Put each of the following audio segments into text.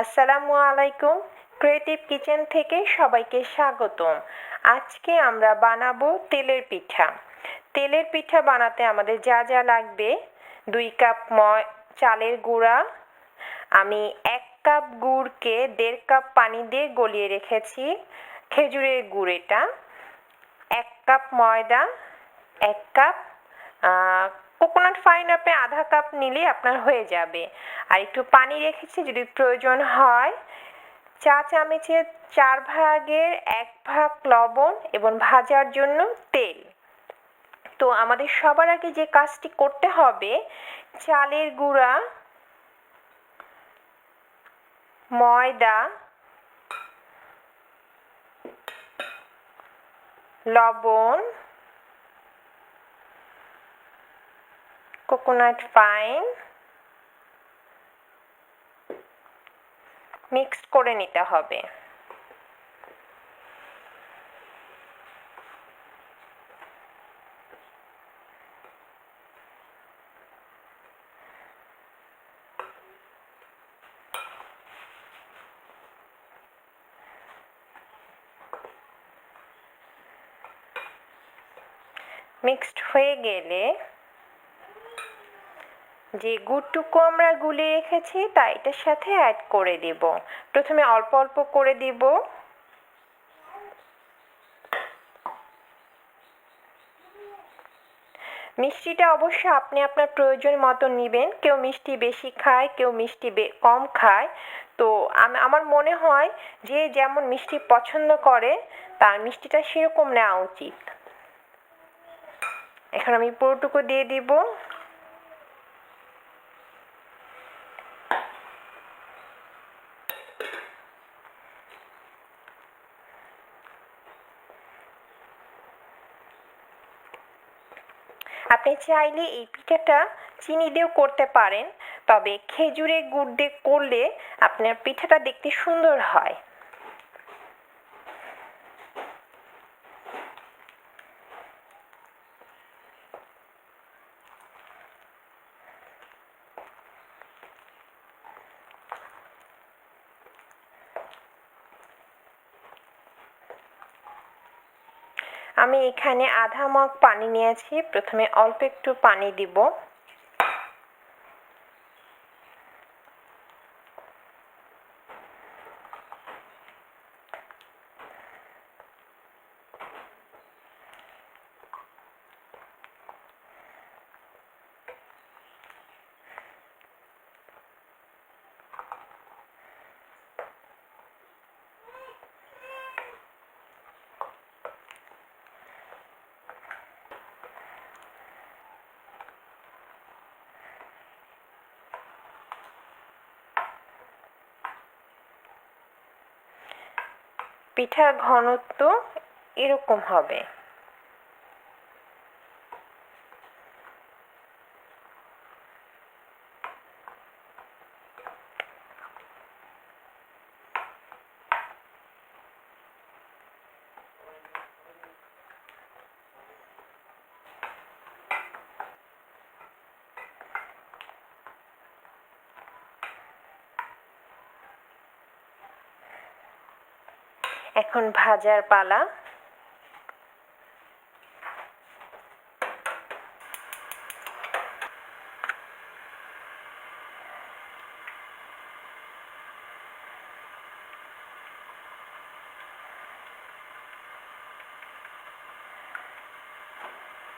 আসসালামু আলাইকুম। Creative kitchen থেকে সবাইকে স্বাগতম। আজকে আমরা বানাবো তেলের পিঠা। তেলের পিঠা বানাতে আমাদের যা যা লাগবে, দুই কাপ ময় চালের গুঁড়া, আমি এক কাপ গুড়কে দেড় কাপ পানি দিয়ে গলিয়ে রেখেছি খেজুরের গুড় এটা এক কাপ ময়দা, এক কাপ কোকোনাট ফাইন আপনি আধা কাপ নিলে আপনার হয়ে যাবে। আর একটু পানি রেখেছি, যদি প্রয়োজন হয়, চা চামচের চার ভাগের এক ভাগ লবণ এবং ভাজার জন্য তেল। তো আমাদের সবার আগে যে কাজটি করতে হবে, চালের গুঁড়া, ময়দা, লবণ কোকোনাট ফাইন মিক্সড করে নিতে হবে। মিক্সড হয়ে গেলে যে গুড়টুকু আমরা গুলিয়ে রেখেছি, তা এটার সাথে অ্যাড করে দিব। প্রথমে অল্প অল্প করে দিব। মিষ্টিটা অবশ্য আপনি আপনার প্রয়োজন মতো নেবেন। কেউ মিষ্টি বেশি খায়, কেউ মিষ্টি কম খায়। তো আমার মনে হয় যে যেমন মিষ্টি পছন্দ করে, তার মিষ্টিটা সেরকম নেওয়া উচিত। এখন আমি পুরোটুকু দিয়ে দিব। আপনি চাইলে এই পিঠাটা চিনি দিয়েও করতে পারেন, তবে খেজুরের গুড় দিয়ে করলে আপনার পিঠাটা দেখতে সুন্দর হয়। আমি এখানে আধা মগ পানি নিয়েছি। প্রথমে অল্প একটু পানি দিব। পিঠার ঘনত্ব এরকম হবে। এখন ভাজার পালা।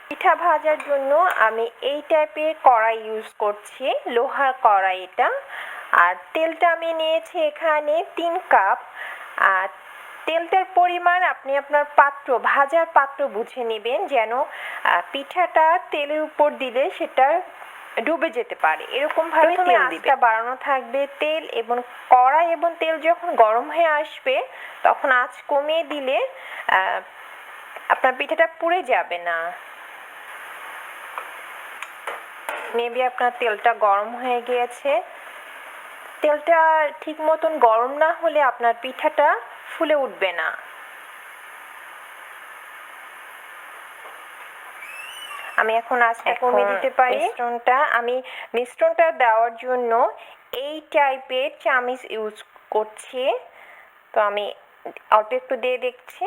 পিঠা ভাজার জন্য আমি এই টাইপের কড়াই ইউজ করছি, লোহার কড়াই এটা আর তেলটা আমি নিয়েছি এখানে তিন কাপ। আর তেলটার পরিমাণ আপনি আপনার পাত্র ভাজার পাত্র বুঝে নেবেন যেন পিঠাটা তেলের উপর দিলে সেটা ডুবে যেতে পারে। এরকম ভাবে তেল দিবে। বাড়ানো থাকবে তেল এবং কড়াই এবং তেল যখন গরম হয়ে আসবে তখন আঁচ কমিয়ে দিলে আপনার পিঠাটা পুড়ে যাবে না। মেবি আপনার তেলটা গরম হয়ে গিয়েছে। তেলটা ঠিক মতন গরম না হলে আপনার পিঠাটা ফুলে উঠবে না। আমি এখন আঁচটা কমিয়ে দিতে পারি। মিশ্রণটা আমি মিশ্রণটা দেওয়ার জন্য এই টাইপের চামিচ ইউজ করছি। তো আমি অল্প একটু দিয়ে দেখছি।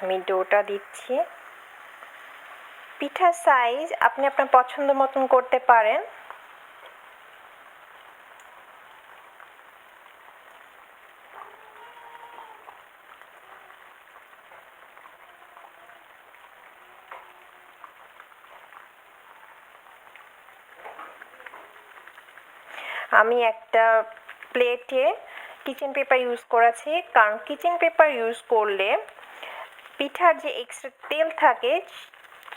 আমি ডোটা দিচ্ছি। পিঠার সাইজ আপনি আপনার পছন্দ মতন করতে পারেন। আমি একটা প্লেটে কিচেন পেপার ইউজ করেছি, কারণ কিচেন পেপার ইউজ করলে পিঠার যে এক্সট্রা তেল থাকে,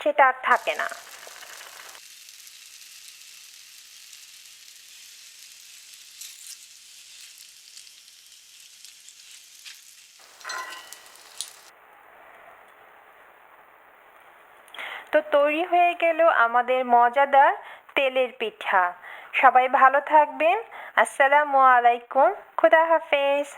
সেটা আর থাকে না। তো তৈরি হয়ে গেল আমাদের মজাদার তেলের পিঠা। সবাই ভালো থাকবেন। আসসালামু আলাইকুম। খুদা হাফেজ।